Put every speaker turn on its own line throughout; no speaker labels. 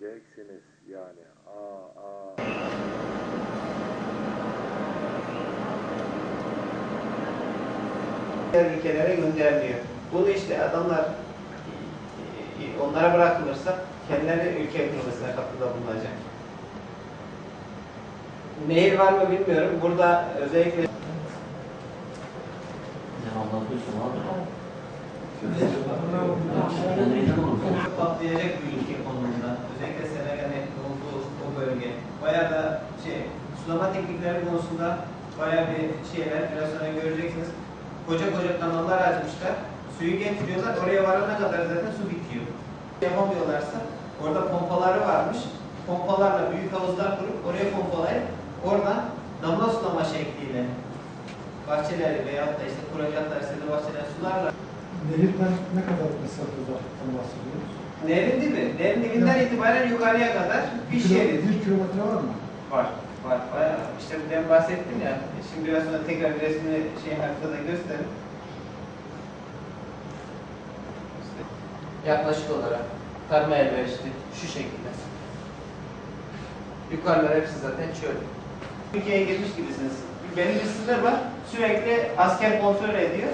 göreceksiniz yani. Aa, aa.
ülkelere gönderiliyor. Bunu işte adamlar e, onlara bırakılırsa kendileri ülke ekonomisine katkıda bulunacak. Nehir var mı bilmiyorum. Burada özellikle
Ne anlatıyorsun abi?
Patlayacak bir ülke konumunda. Özellikle Senegal'in olduğu o bölge. Bayağı da şey, sulama teknikleri konusunda bayağı bir şeyler biraz sonra göreceksiniz. Koca koca kanallar açmışlar. Suyu getiriyorlar. Oraya varana kadar zaten su bitiyor. Yapamıyorlarsa orada pompaları varmış. Pompalarla büyük havuzlar kurup oraya pompalayıp oradan damla sulama şekliyle bahçeleri veyahut da işte kuracaklar bahçeler sularla
Nehirden ne kadar mesafede bahsediyoruz?
Nehrin dibi, nehrin dibinden itibaren yukarıya kadar bir şerit
Bir kilometre var mı?
var. Var, bayağı. İşte ben bahsettim ya, şimdi biraz sonra tekrar bir resmini şey haritada göstereyim. İşte yaklaşık olarak tarıma elverişli şu şekilde. Yukarılar hepsi zaten çöl. Türkiye'ye girmiş gibisiniz. Benim bir sınır var, sürekli asker kontrol ediyor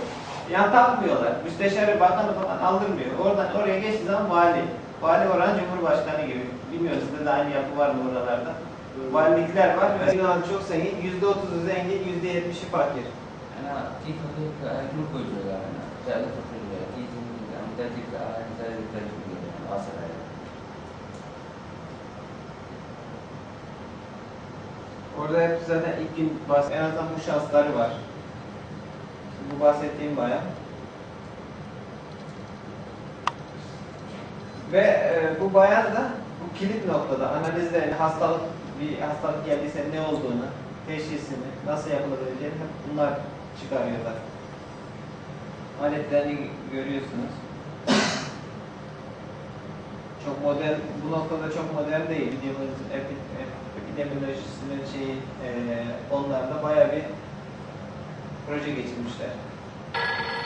yatakmıyorlar. Müsteşarı bakanı falan aldırmıyor. Oradan oraya geçtiği zaman vali. Vali oran Cumhurbaşkanı gibi. Bilmiyorum sizde de aynı yapı var mı oralarda? Valilikler var. Yunan çok zengin. Yüzde otuzu zengin, yüzde yetmişi fakir. Orada hep zaten ilk gün bahs en azından bu şansları var. Bu bahsettiğim bayan. Ve e, bu bayan da bu kilit noktada analizlerini, hastalık bir hastalık geldiyse ne olduğunu, teşhisini, nasıl yapılabileceğini hep bunlar çıkarıyorlar. Aletlerini görüyorsunuz. Çok modern, bu noktada çok modern değil. Ep- epidemiolojisinin şeyi, e, onlarla bayağı bir proje geçirmişler.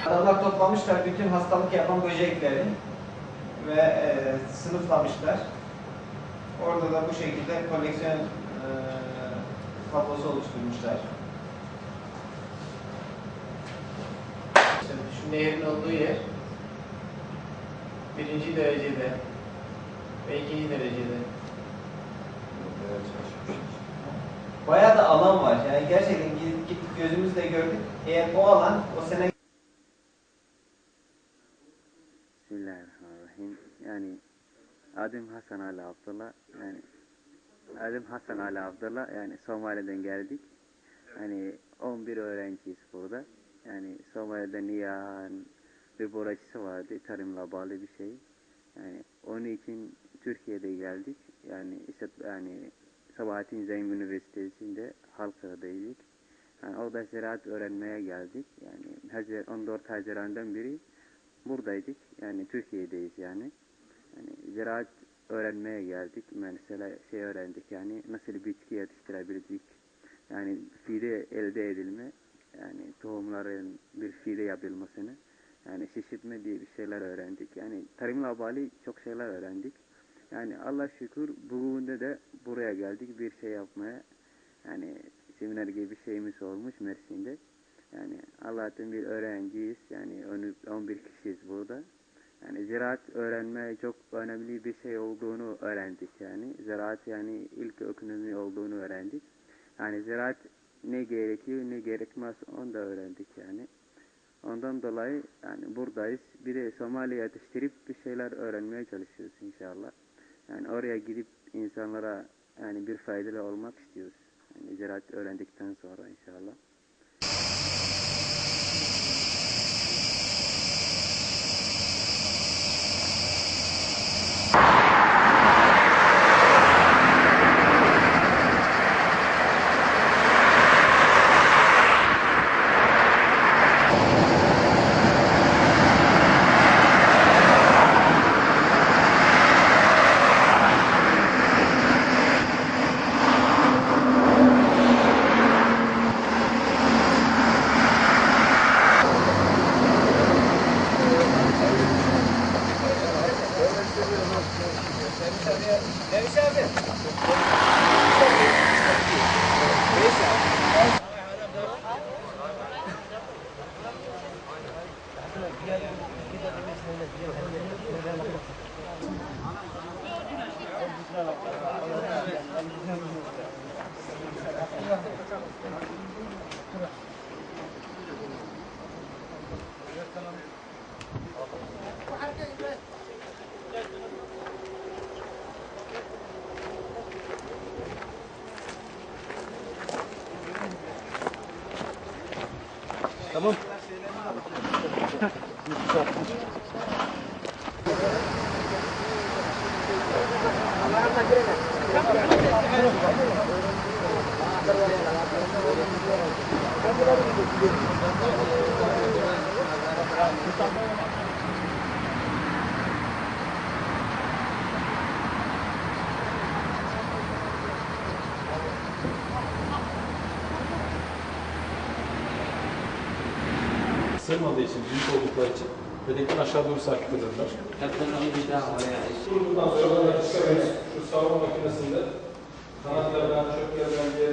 Adamlar toplamışlar bütün hastalık yapan böcekleri ve e, sınıflamışlar. Orada da bu şekilde koleksiyon e, tablosu oluşturmuşlar. Şu nehrin olduğu yer birinci derecede ve ikinci derecede. Bayağı da alan var. Yani gerçekten gidip, gittik gözümüzle gördük. Eğer o alan o sene
Bismillahirrahmanirrahim. Yani adım Hasan Ali Abdullah. Yani adım Hasan Ali Abdullah. Yani Somali'den geldik. Hani 11 öğrenciyiz burada. Yani Somali'de Nihan bir boracısı vardı. Tarımla bağlı bir şey. Yani onun için Türkiye'de geldik. Yani işte yani Sabahattin Zeyn Üniversitesi'nde Halka'daydık. Yani orada ziraat öğrenmeye geldik. Yani Haziran, 14 Haziran'dan beri buradaydık. Yani Türkiye'deyiz yani. Yani ziraat öğrenmeye geldik. Mesela şey öğrendik yani nasıl bitki yetiştirebildik. Yani fide elde edilme. Yani tohumların bir fide yapılmasını. Yani şişirtme diye bir şeyler öğrendik. Yani tarımla bağlı çok şeyler öğrendik. Yani Allah şükür bugün de buraya geldik bir şey yapmaya. Yani seminer gibi bir şeyimiz olmuş Mersin'de. Yani Allah'tan bir öğrenciyiz. Yani onu- 11 kişiyiz burada. Yani ziraat öğrenme çok önemli bir şey olduğunu öğrendik yani. Ziraat yani ilk ekonomi olduğunu öğrendik. Yani ziraat ne gerekiyor ne gerekmez onu da öğrendik yani. Ondan dolayı yani buradayız. Bir de Somali'ye yetiştirip bir şeyler öğrenmeye çalışıyoruz inşallah. Yani oraya gidip insanlara yani bir faydalı olmak istiyoruz. Yani ziraat öğrendikten sonra inşallah.
Thank you.
Sığmadığı için, büyük oldukları için bedekten aşağı doğru sarkıtılırlar. Buradan sonra da çıkarıyoruz. Şu savunma makinesinde kanatlardan, çöplerden diye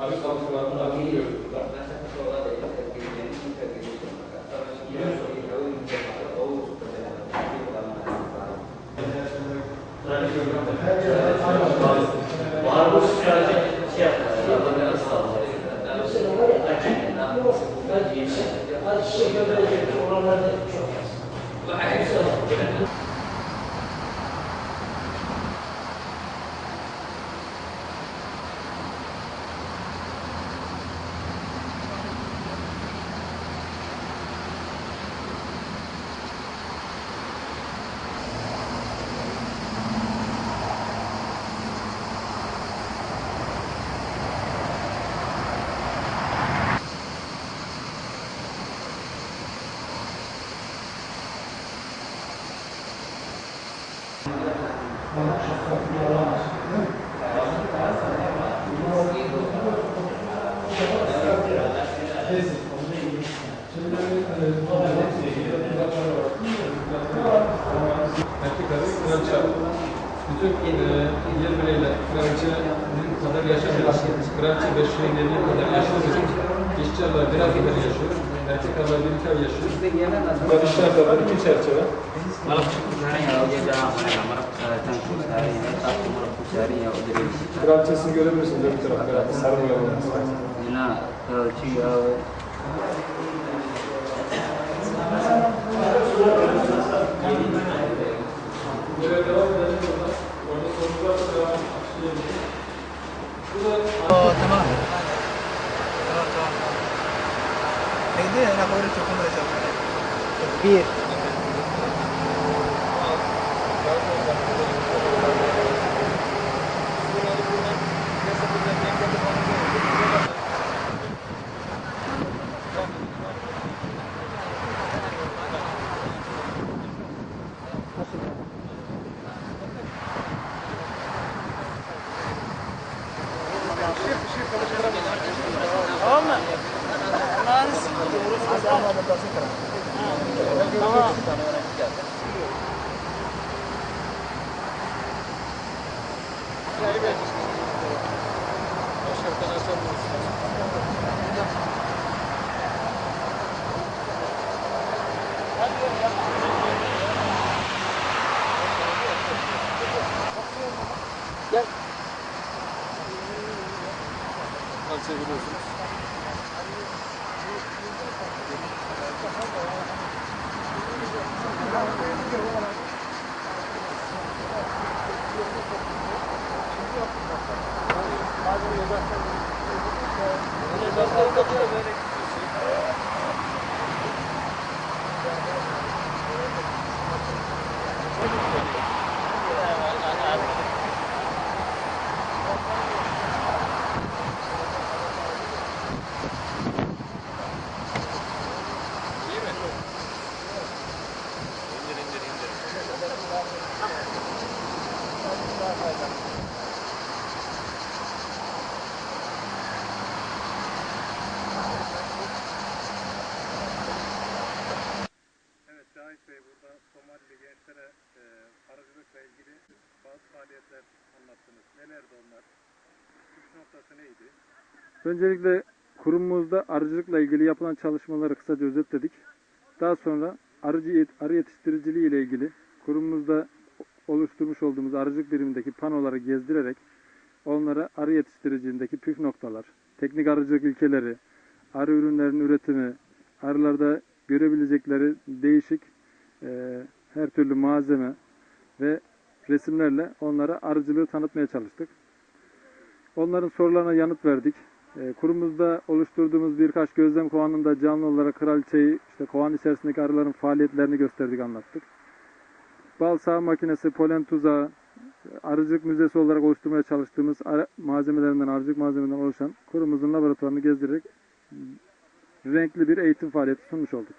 arı kalıntılarını arındırıyoruz burada. Erkek arı kraliçe arı. Bütün e, diğer bireyler kraliçenin kadar yaşamıyor. Kraliçe beşiğinin kadar yaşamıyor. İşçi arılar biraz kadar yaşıyor. Arılar bir ay yaşıyor. Bunlar işçi arılar iki çerçeve. Kraliçesini görebilirsiniz öbür tarafta. Sarı boyalı
Bir.
Kalçayı görüyorsunuz.
Evet Cahit Bey burada Somalili gençlere e, arıcılıkla ilgili bazı faaliyetler Nelerdi onlar? Püf noktası neydi?
Öncelikle kurumumuzda arıcılıkla ilgili yapılan çalışmaları kısaca özetledik. Daha sonra arıcı arı yetiştiriciliği ile ilgili kurumumuzda oluşturmuş olduğumuz arıcılık birimindeki panoları gezdirerek onlara arı yetiştiriciliğindeki püf noktalar, teknik arıcılık ilkeleri, arı ürünlerinin üretimi, arılarda görebilecekleri değişik eee, her türlü malzeme ve resimlerle onlara arıcılığı tanıtmaya çalıştık. Onların sorularına yanıt verdik. E, kurumumuzda oluşturduğumuz birkaç gözlem kovanında canlı olarak kraliçeyi, işte kovan içerisindeki arıların faaliyetlerini gösterdik, anlattık. Bal sağ makinesi, polen tuzağı, arıcılık müzesi olarak oluşturmaya çalıştığımız malzemelerinden, arıcılık malzemelerinden oluşan kurumumuzun laboratuvarını gezdirerek renkli bir eğitim faaliyeti sunmuş olduk.